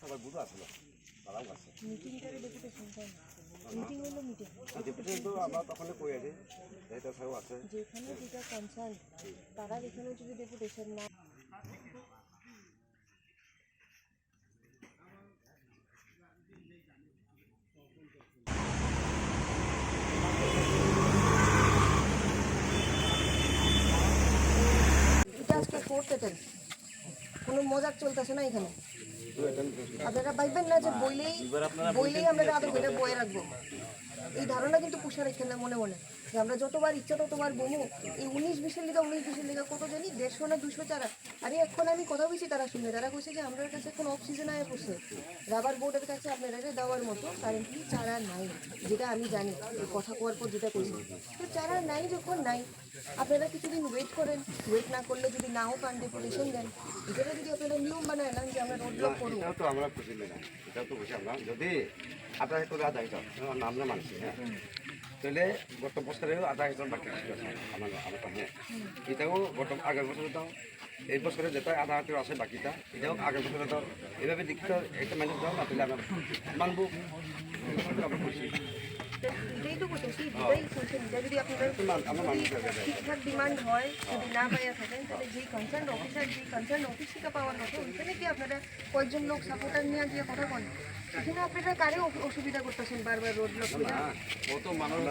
সবাই বুঝো আসলো তারাও আছে ডেপুটেশন তো যেখানে যেটা কনসার্ন তারা এখানে যদি ডেপুটেশন না এটা আজকে ফোর্থ অ্যাটেম্প কোনো মজার চলতেছে না এখানে। আপনারা ভাববেন না যে বইলেই বইলেই আমরা আদৌ এটা বয়ে রাখব। এই ধারণা কিন্তু পুষা রেখেন না মনে মনে। যে আমরা যতবার ইচ্ছা ততবার বমু এই উনিশ বিশের লিগা উনিশ বিশের লিগা কত জানি? দেড়শো না দুশো চারা। আরে এখন আমি কথা বলছি তারা শুনে তারা কইছে যে আমাদের কাছে এখন অফ আয় পড়ছে রাবার বোর্ডের কাছে আপনারা দেওয়ার মতো কারেন্টলি চারা নাই, যেটা আমি জানি কথা কোয়ার পর যেটা কইছি। তো চারা নাই যখন নাই, আপনারা কিছুদিন ওয়েট করেন। ওয়েট না করলে যদি নাও পান ডেপুটেশন দেন এটা যদি আপনারা নিয়ম বানায় যে আমরা রোড ব্লক তো আমরা খুশি না এটাও তো খুশি আমরা। যদি আপনার একটু আধা নাম না মানছি হ্যাঁ? তাহলে গত বছরেও আধা হিসাব বাকি আমার আমার কাছে এটাও গত আগের বছরে দাও। এই বছরে যেটা আধা আছে বাকিটা, এটাও আগের বছরে দাও। এভাবে দেখতে একটা ম্যানেজ দাও না, তাহলে আমরা মানবো। আমরা খুশি। এটাই তো করতেছি এটাই চলছে যদি আপনাদের ঠিকঠাক ডিমান্ড হয় যদি না পাইয়া থাকেন তাহলে যেই কনসার্ন অফিসার যেই কনসার্ন অফিস থেকে পাওয়ার কথা ওইখানে কি আপনারা কয়েকজন লোক সাপোর্টার নিয়ে গিয়ে কথা বলেন। এখানে আপনারা কারে অসুবিধা করতেছেন বারবার রোড ব্লক কত মানুষ